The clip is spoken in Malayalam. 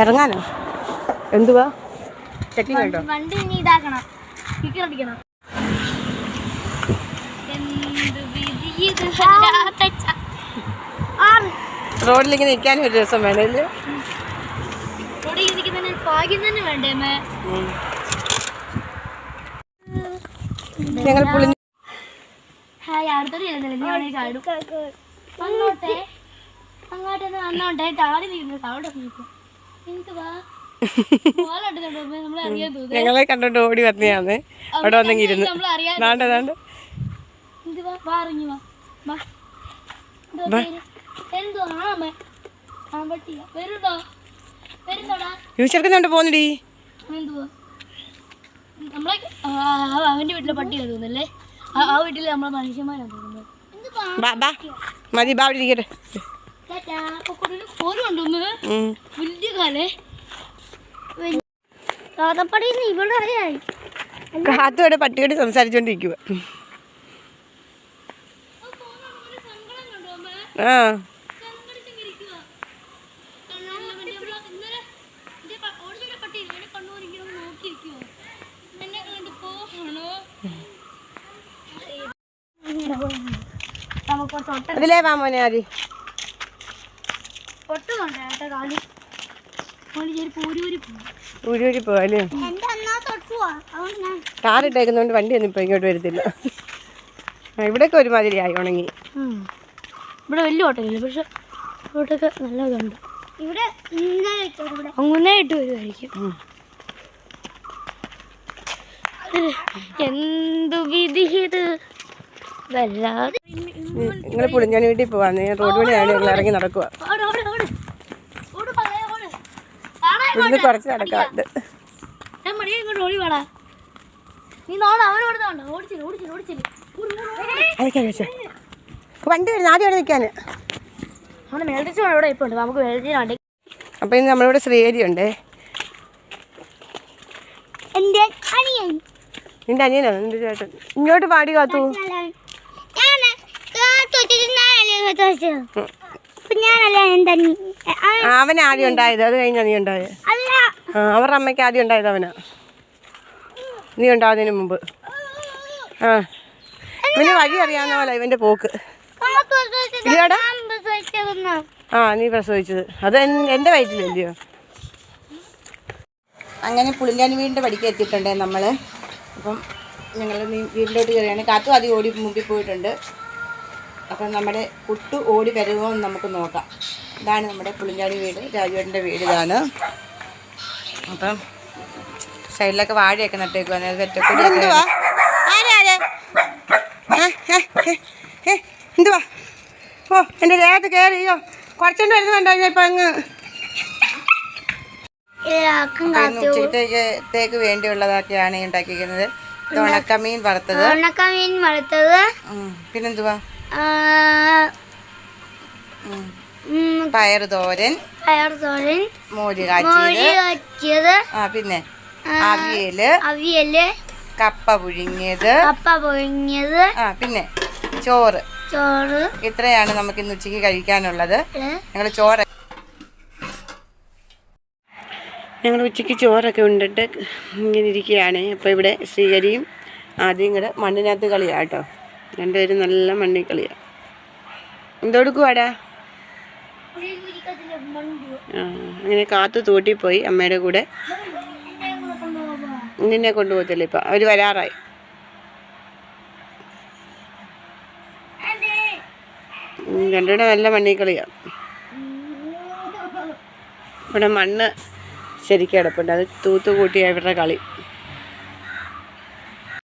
ഇറങ്ങാനോ? എന്തുവാ? വണ്ടി ഇനി ഇതാക്കണം. സ്പീക്കർ അടിക്കണം. റോഡിൽ ഇങ്ങനെ നിൽക്കാനും ഒരു രസം തന്നെ വേണ്ടേ ഞങ്ങൾ പുളി ഹായ് അടുത്തൊരു ഇരുന്നില്ല ഞാൻ ചാടും അങ്ങോട്ടെ. അങ്ങോട്ടേ വന്നോട്ടെ. ചാടി നിൽക്കുന്നു അവിടെ നിൽക്കും തോന്നുന്നു. ഞങ്ങളെ കണ്ടോണ്ട് ഓടി വന്നെയാന്ന്. അവിടെ വന്നെങ്കിൽ ഇരുന്ന്. വാ വാ. വാ. യൂച്ചെടുക്കുന്നുണ്ട് പോന്നിടി. നമ്മളെ അവന്റെ വീട്ടിലെ പട്ടിയാണ് തോന്നുന്നല്ലേ ആ വീട്ടിൽ വീട്ടിലെ നമ്മളെ മനുഷ്യന്മാരാണ് തോന്നുന്നത് ബാ ബാ. മതി ബാ അവിടെ ഇരിക്കട്ടെ. കാത്തോടെ പട്ടിയോട് സംസാരിച്ചോണ്ടിരിക്കുക ആ തൊട്ട അതിലേ വാ മോനെ ആദ്യം പോവാല്ലേ? കാറിട്ടേക്കുന്നോണ്ട് വണ്ടി ഒന്നും ഇപ്പൊ ഇങ്ങോട്ട് വരത്തില്ല. ഇവിടെയൊക്കെ ഒരുമാതിരി ആയി ഉണങ്ങി. ഇവിടെ വലിയ ഓട്ടമില്ല പക്ഷെ ഇവിടെയൊക്കെ നല്ല ഇതുണ്ട്. ഇവിടെ അങ്ങനെ ഇട്ട് വരുമായിരിക്കും എന്തു വിധി ഇത്? വല്ലാതെ നിങ്ങൾ പുളിഞ്ഞാൻ വീട്ടിൽ പോവാ റോഡ് പണിയാണ് ഞങ്ങൾ ഇറങ്ങി നടക്കുക ഓട്, ഓട്, ഓട്. ഓട് പതേ, ഓട്. കാണാൻ ഇവിടുന്ന് കുറച്ച് നടക്കാറുണ്ട്. ഞാൻ മടിയാ ഇങ്ങോട്ട് ഓടി വേടാ. നീ നോടാ അവൻ ഓടുന്ന കണ്ടോ? ഓടിച്ചില്ല ഓടിച്ചില്ല ഓടിച്ചില്ല അതൊക്കെ വെച്ചോ. വണ്ടി വരുന്നു ആദ്യം അവിടെ നിൽക്കാൻ അപ്പം ഇന്ന് നമ്മളിവിടെ ശ്രീഹരി ഉണ്ട്. നിന്റെ അനിയനോ? നിന്റെ ചേട്ടൻ. ഇങ്ങോട്ട് പാടി കാത്തു. അവൻ ആദ്യം ഉണ്ടായത്. അത് കഴിഞ്ഞാ നീ ഉണ്ടായത്. ആ അവരുടെ അമ്മയ്ക്ക് ആദ്യം ഉണ്ടായത് അവനാ. നീ ഉണ്ടാവുന്നതിന് മുമ്പ്. ആ. ഇവന് വഴി അറിയാവുന്ന പോലെ ഇവന്റെ പോക്ക്. ഇല്ലടാ. ആ നീ പ്രസവിച്ചത്. അത് എന്റെ എന്റെ വയറ്റിലല്ലയോ? അങ്ങനെ പുളിഞ്ഞാൻ വീടിന്റെ പടിക്ക് എത്തിയിട്ടുണ്ട് നമ്മൾ അപ്പം ഞങ്ങൾ വീട്ടിലോട്ട് കയറിയാണ്. കാത്തു ആദ്യം ഓടി മുമ്പിൽ പോയിട്ടുണ്ട്. അപ്പം നമ്മുടെ കുട്ടു ഓടി വരുമോ എന്ന് നമുക്ക് നോക്കാം. ഇതാണ് നമ്മുടെ പുളിങ്കാനി വീട് രാജുവേട്ടന്റെ വീട് ഇതാണ്. അപ്പം സൈഡിലൊക്കെ വാഴയൊക്കെ നട്ടേക്കുവാണ് വെറ്റക്കൊടിയൊക്കെ എന്തുവാ? ഓ എന്റെ ദേഹത്ത് കയറിയോ കുറച്ചുകൊണ്ട് വരുന്നുണ്ടോ ഇപ്പം അങ്ങ്? ഉച്ചത്തേക്ക് വേണ്ടിയുള്ളതൊക്കെയാണ് ഉണ്ടാക്കിയിരിക്കുന്നത്. ഉണക്കമീൻ വറുത്തത്. ഉണക്കമീൻ വറുത്തത്. ഉം. പിന്നെന്തുവാ? പയറ് തോരൻ പയർ തോരൻ മോര് കാച്ചിയത് ആ പിന്നെ അവിയൽ അവിയൽ കപ്പ പുഴുങ്ങിയത് കപ്പ പുഴുങ്ങിയത് ആ പിന്നെ ചോറ്. ചോറ്. ഇത്രയാണ് നമുക്ക് ഇന്ന് ഉച്ചയ്ക്ക് കഴിക്കാനുള്ളത്. ഞങ്ങൾ ചോറ് ഞങ്ങൾ ഉച്ചയ്ക്ക് ചോറൊക്കെ ഉണ്ടിട്ട് ഇങ്ങനെ ഇരിക്കുകയാണ്. അപ്പോൾ ഇവിടെ ശ്രീകരിയും ആദ്യം കൂടെ മണ്ണിനകത്ത് കളിയാണ് കേട്ടോ. രണ്ടുപേരും നല്ല മണ്ണിൽ കളിയാ എന്തെടുക്കുവാടാ ആ അങ്ങനെ കാത്തു തൂട്ടിപ്പോയി അമ്മയുടെ കൂടെ. നിന്നെ കൊണ്ടുപോകത്തില്ല ഇപ്പം. അവർ വരാറായി. രണ്ടുകൂടെ നല്ല മണ്ണിൽ കളിയാ ഇവിടെ മണ്ണ് ശരിക്കും കിടപ്പുണ്ട്. അത് തൂത്തുകൂട്ടിയ ഇവരുടെ കളി.